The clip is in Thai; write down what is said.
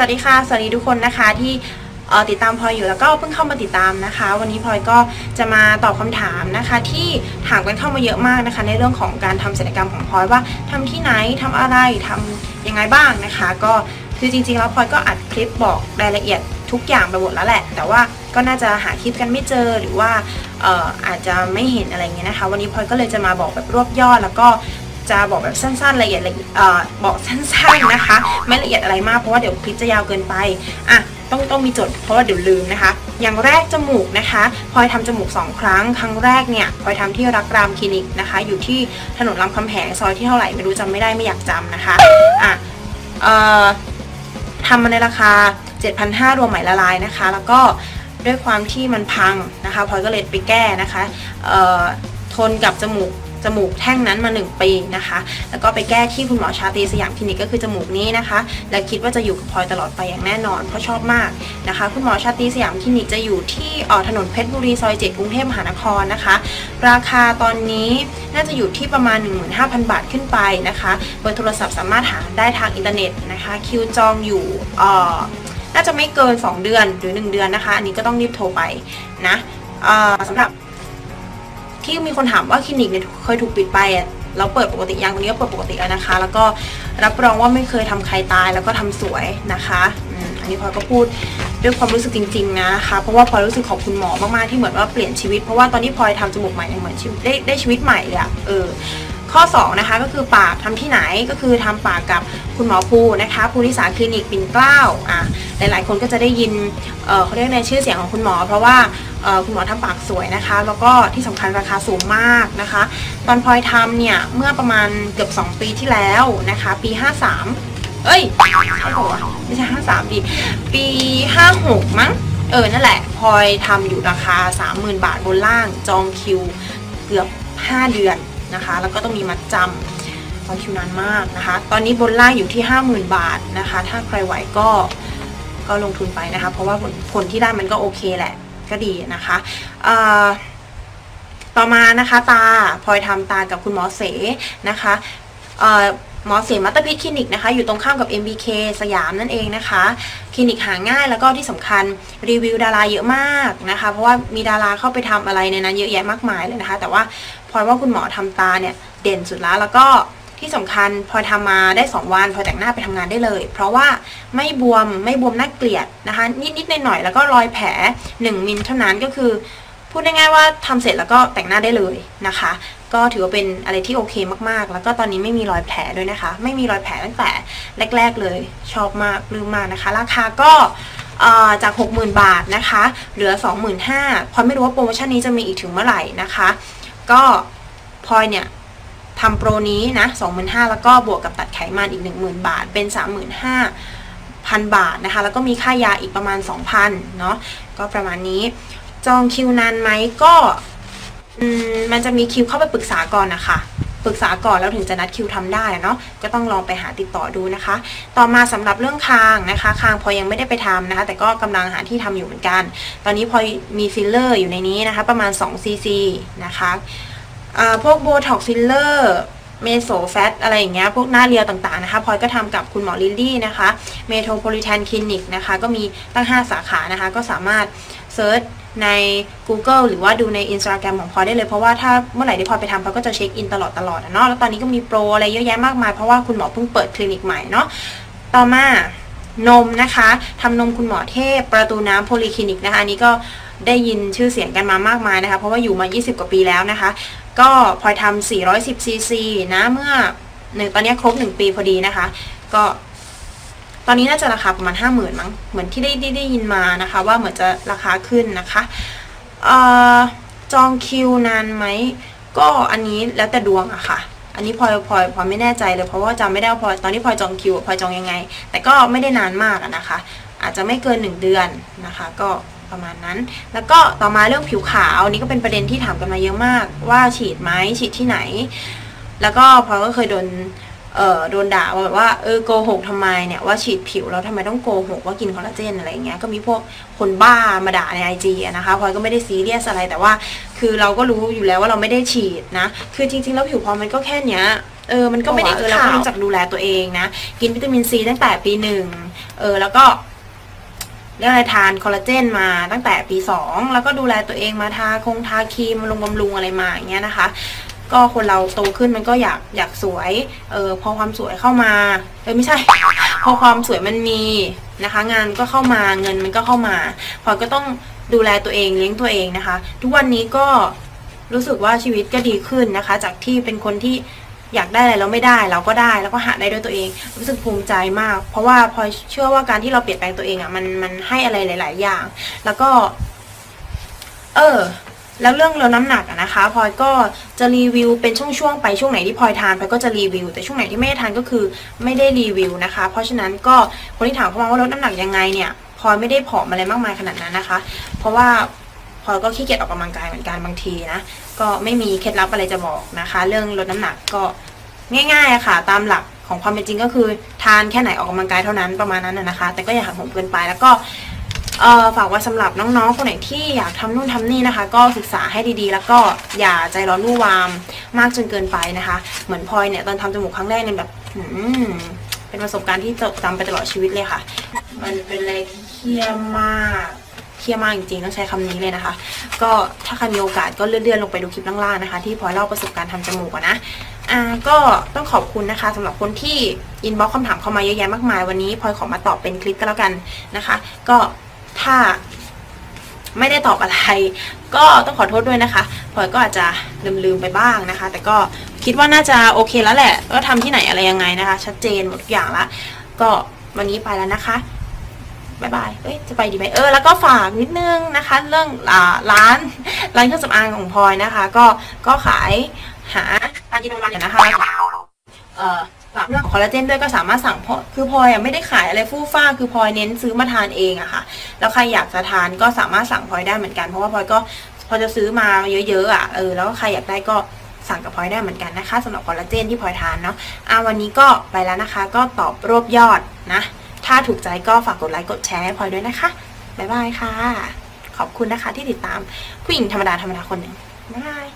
สวัสดีค่ะ สวัสดีทุกคนนะคะที่ติดตามพลอยอยู่แล้วก็เพิ่งเข้ามาติดตามนะคะ วันนี้พลอยก็จะมาตอบคำถามนะคะ ที่ถามกันเข้ามาเยอะมากนะคะ ในเรื่องของการทำศัลยกรรมของพลอยว่าทำที่ไหนทำอะไรทำยังไงบ้างนะคะ ก็คือจริงๆแล้วพลอยก็อัดคลิปบอกรายละเอียดทุกอย่างไปหมดแล้วแหละ แต่ว่าก็น่าจะหาคลิปกันไม่เจอหรือว่าอออาจจะไม่เห็นอะไรเงี้ยนะคะ วันนี้พลอยก็เลยจะมาบอกแบบรวบยอดแล้วก็ จะบอกแบบสั้นๆละเอียดละเอียดเอ่อบอกสั้นๆนะคะ ไม่ละเอียดอะไรมากเพราะว่าเดี๋ยวคลิปจะยาวเกินไปอะต้องต้องมีจดเพราะว่าเดี๋ยวลืมนะคะ อย่างแรกจมูกนะคะพลอยทำจมูก 2 ครั้ง ครั้งแรกเนี่ยพลอยทำที่รักรามคลินิกนะคะ อยู่ที่ถนนรามคำแหงซอยที่เท่าไหร่ไม่รู้จำไม่ได้ไม่อยากจำนะคะอะเอ่อทำมาในราคา 7,500รวมไหมละลายนะคะ แล้วก็ด้วยความที่มันพังนะคะพลอยก็เลยไปแก้นะคะเอ่อทนกับจมูก จมูกแท่งนั้นมา 1 ปีนะคะ แล้วก็ไปแก้ที่คุณหมอชาตรีสยามคลินิกก็คือจมูกนี้นะคะ และคิดว่าจะอยู่กับพลอยตลอดไปอย่างแน่นอนเพราะชอบมากนะคะ คุณหมอชาตรีสยามคลินิกจะอยู่ที่ออถนนเพชรบุรีซอยเจ็ดกรุงเทพมหานครนะคะ ราคาตอนนี้น่าจะอยู่ที่ประมาณ 15,000 บาทขึ้นไปนะคะเบอร์โทรศัพท์สามารถหาได้ทางอินเทอร์เน็ตนะคะคิวจองอยู่อ่อน่าจะไม่เกิน 2 เดือนหรือ 1 เดือนนะคะ อันนี้ก็ต้องรีบโทรไปนะสำหรับ ที่มีคนถามว่าคลินิกเนี่ยเคยถูกปิดไปอะเราเปิดปกติยังตรงนี้ก็เปิดปกติแล้วนะคะ แล้วก็รับรองว่าไม่เคยทำใครตายแล้วก็ทำสวยนะคะอันนี้พลอยก็พูดด้วยความรู้สึกจริงๆนะคะ เพราะว่าพลอยรู้สึกขอบคุณหมอมากๆที่เหมือนว่าเปลี่ยนชีวิต เพราะว่าตอนที่พลอยทำจมูกใหม่เนี่ยเหมือนชีวิตได้ได้ชีวิตใหม่เลยอะเออข้อ 2 นะคะ ก็คือปากทำที่ไหนก็คือทำปากกับคุณหมอภูนะคะภูริสาคลินิกปิ่นเกล้าอะหลายๆ คนก็จะได้ยินเออเขาเรียกในชื่อเสียงของคุณหมอ เพราะว่าคุณหมอทำปากสวยนะคะ แล้วก็ที่สำคัญราคาสูงมากนะคะ ตอนพลอยทำเนี่ย เมื่อประมาณเกือบ 2 ปีที่แล้วนะคะ ปี 53 เอ้ยเขาบอกว่ไม่ใช่ 53ดิปี 56 มั้ง เออ นั่นแหละพลอยทำอยู่ราคา 30,000 บาทบนล่างจองคิวเกือบ 5 เดือนนะคะ แล้วก็ต้องมีมัดจำตอนคิวนานมากนะคะ ตอนนี้บนล่างอยู่ที่ 50,000 บาทนะคะ ถ้าใครไหวก็ก็ลงทุนไปนะคะ เพราะว่าผลผลที่ได้มันก็โอเคแหละ ก็ดีนะคะต่อมานะคะตาพลอยทำตากับคุณหมอเสนะคะหมอเสมัตตพิษคลินิกนะคะ อยู่ตรงข้ามกับ MBK สยามนั่นเองนะคะ คลินิกหาง่ายแล้วก็ที่สำคัญรีวิวดาราเยอะมากนะคะ เพราะว่ามีดาราเข้าไปทำอะไรในนั้นเยอะแยะมากมายเลยนะคะ แต่ว่าพลอยว่าคุณหมอทำตาเนี่ย เด่นสุดแล้วแล้วก็ ที่สำคัญพอยทำมาได้ 2 วัน พอแต่งหน้าไปทำงานได้เลย เพราะว่าไม่บวมไม่บวมน่าเกลียดนะคะ นิดๆหน่อยๆแล้วก็รอยแผล 1 มิลเท่านั้นก็คือ พูดง่ายๆว่าทำเสร็จแล้วก็แต่งหน้าได้เลยนะคะ ก็ถือว่าเป็นอะไรที่โอเคมากๆ แล้วก็ตอนนี้ไม่มีรอยแผลด้วยนะคะ ไม่มีรอยแผลตั้งแต่แรก ๆ เลยชอบมากปลื้มมากนะคะ ราคาก็จาก 60,000 บาทนะคะ เหลือ 25,000พลอยไม่รู้ว่าโปรโมชั่นนี้จะมีอีกถึงเมื่อไหร่นะคะ ก็พลอยเนี่ย ทำโปรนี้นะ25,000แล้วก็บวกกับตัดไขมันอีก 10,000 บาท เป็น 35,000 บาทนะคะ แล้วก็มีค่ายาอีกประมาณ 2,000เนาะ ก็ประมาณนี้ จองคิวนานไหมก็มมันจะมีคิวเข้าไปปรึกษาก่อนนะคะปรึกษาก่อนแล้วถึงจะนัดคิวทำได้เนาะก็ต้องลองไปหาติดต่อดูนะคะ ต่อมาสำหรับเรื่องคางนะคะคางพอยังไม่ได้ไปทำนะคะ แต่ก็กำลังหาที่ทำอยู่เหมือนกัน ตอนนี้พอมีฟิลเลอร์อยู่ในนี้นะคะ ประมาณ2ซีซีนะคะ พวกโบท็อกฟิลเลอร์เมโซแฟตอะไรอย่างเงี้ยพวกหน้าเรียวต่างๆนะคะพลอยก็ทำกับคุณหมอลิลลี่นะคะเมโทรโพลิแทนคลินิกนะคะ ก็มีตั้ง 5 สาขานะคะ ก็สามารถเซิร์ชใน Google หรือว่าดูใน Instagram ของพลอยได้เลย เพราะว่าถ้าเมื่อไหร่ที่พลอยไปทำพลอยก็จะเช็คอินตลอดตลอดเนาะแล้วตอนนี้ก็มีโปรอะไรเยอะแยะมากมาย เพราะว่าคุณหมอเพิ่งเปิดคลินิกใหม่เนาะต่อมานมนะคะทำนมคุณหมอเทพประตูน้ำโพลีคลินิกนะคะอันนี้ก็ได้ยินชื่อเสียงกันมามากมายนะคะ เพราะว่าอยู่มา 20 กว่าปีแล้วนะคะ ก็พลอยทำ410ซีซีนะเมื่อหนึ่งตอนนี้ครบ 1 ปีพอดีนะคะ ก็ตอนนี้น่าจะราคาประมาณ 50,000มั้งเหมือนที่ได้ได้ได้ยินมานะคะ ว่าเหมือนจะราคาขึ้นนะคะเอ่อจองคิวนานไหมก็อันนี้แล้วแต่ดวงอะค่ะอันนี้พลอยพลอยพลอยไม่แน่ใจเลยเพราะว่าจำไม่ได้ว่าพลอยตอนที่พลอยจองคิวพลอยจองยังไง แต่ก็ไม่ได้นานมากนะคะ อาจจะไม่เกิน1เดือนนะคะ ก็ ประมาณนั้น แล้วก็ต่อมาเรื่องผิวขาวนนี้ก็เป็นประเด็นที่ถามกันมาเยอะมาก ว่าฉีดไหมฉีดที่ไหน แล้วก็พอก็เคยโดนเอ่อโดนด่าว่าแบบว่าเออโกหกทำไมเนี่ยว่าฉีดผิวแล้วทำไมต้องโกหกว่ากินคอลลาเจนอะไรอย่างเงี้ยก็มีพวกคนบ้ามาด่าในไอจีนะคะพลอยก็ไม่ได้ซีเรียสอะไรแต่ว่า คือเราก็รู้อยู่แล้วว่าเราไม่ได้ฉีดนะ คือจริง ๆ แล้วผิวพลอยมันก็แค่เนี้ยเออมันก็ไม่ได้เออเราก็รู้จักดูแลตัวเองนะ กินวิตามินซีตั้งแต่ปีหนึ่งเออแล้วก็ ไรทานคอลลาเจนมาตั้งแต่ปีสองแล้วก็ดูแลตัวเองมาทาคงทาครีมลงบำรุงอะไรมาอย่างเงี้ยนะคะ ก็คนเราโตขึ้นมันก็อยากอยากสวยเออพอความสวยเข้ามาเออไม่ใช่ พอความสวยมันมีนะคะ งานก็เข้ามาเงินมันก็เข้ามาพอก็ต้องดูแลตัวเองเลี้ยงตัวเองนะคะ ทุกวันนี้ก็รู้สึกว่าชีวิตก็ดีขึ้นนะคะ จากที่เป็นคนที่ อยากได้อะไรแล้วไม่ได้เราก็ได้แล้วก็หาได้ด้วยตัวเอง รู้สึกภูมิใจมาก เพราะว่าพลอเชื่อว่าการที่เราเปลี่ยนแปลงตัวเองอะ่ะมันมันให้อะไรหลาย ๆ อย่าง แล้วก็ เออแล้วเรื่องลดน้ำหนักอะนะคะพลอยก็จะรีวิวเป็นช่วงๆไปช่วงไหนที่พลอยทานพลอยก็จะรีวิว แต่ช่วงไหนที่ไม่ได้ทานก็คือไม่ได้รีวิวนะคะ เพราะฉะนั้นก็คนที่ถามเข้ามาว่าลดน้ำหนักยังไงเนี่ยพลอยไม่ได้ผอมอะไรมากมายขนาดนั้นนะคะ เพราะว่าพลอยก็ขี้เกียจออกกำลังกายเหมือนกันบางทีนะ ก็ไม่มีเคล็ดลับอะไรจะบอกนะคะ เรื่องลดน้ำหนักก็ง่ายๆอะค่ะ ตามหลักของความเป็นจริงก็คือทานแค่ไหนออกกำลังกายเท่านั้นประมาณนั้นนะคะ แต่ก็อย่าหักโหมเกินไปแล้วก็ฝากไว้สำหรับน้องๆคนไหนที่อยากทำนู่นทำนี่นะคะ ก็ศึกษาให้ดีๆ แล้วก็อย่าใจร้อนวู่วามมากจนเกินไปนะคะ เหมือนพลอยเนี่ยตอนทำจมูกครั้งแรกเนี่ยแบบหืเป็นประสบการณ์ที่จดจำไปตลอดชีวิตเลยค่ะ มันเป็นอะไรที่เครียดมาก เครียมากจริงๆต้องใช้คำนี้เลยนะคะ ก็ถ้าใครมีโอกาสก็เลื่อนๆลงไปดูคลิปล่างๆนะคะ ที่พลอยเล่าประสบการณ์ทำจมูกนะอ่าก็ต้องขอบคุณนะคะสำหรับคนที่อินบ็อกคำถามเข้ามาเยอะแยะมากมายวันนี้พลอยขอมาตอบเป็นคลิปก็แล้วกันนะคะ ก็ถ้าไม่ได้ตอบอะไร ก็ต้องขอโทษด้วยนะคะพลอยก็อาจจะลืมๆไปบ้างนะคะ แต่ก็คิดว่าน่าจะโอเคแล้วแหละว่าทำที่ไหนอะไรยังไงนะคะ ชัดเจนหมดทุกอย่างละก็วันนี้ไปแล้วนะคะ บายบายเอ้ยจะไปดีไหมเออแล้วก็ฝากนิดนึงนะคะ เรื่องอ่าร้านร้านเครื่องสำอางของพลอยนะคะ ก็ก็ขายหาตากินวันเนี่นะคะเอ่อฝากเรื่องของคอลลาเจนด้วยก็สามารถสั่งพอคือพลอยไม่ได้ขายอะไรฟู่ฟ้าคือพลอยเน้นซื้อมาทานเองอะค่ะ แล้วใครอยากจะทานก็สามารถสั่งพลอยได้เหมือนกันเพราะว่าพลอยก็พอจะซื้อมาเยอะๆอะเออแล้วใครอยากได้ก็สั่งกับพลอยได้เหมือนกันนะคะสำหรับคอลลาเจนที่พลอยทานเนาะอะวันนี้ก็ไปแล้วนะคะ ก็ตอบรวบยอดนะ ถ้าถูกใจก็ฝากกดไลค์กดแชร์ให้พลอยด้วยนะคะ บ๊ายบายค่ะ ขอบคุณนะคะที่ติดตามผู้หญิงธรรมดาธรรมดาคนหนึ่งบ๊ายบาย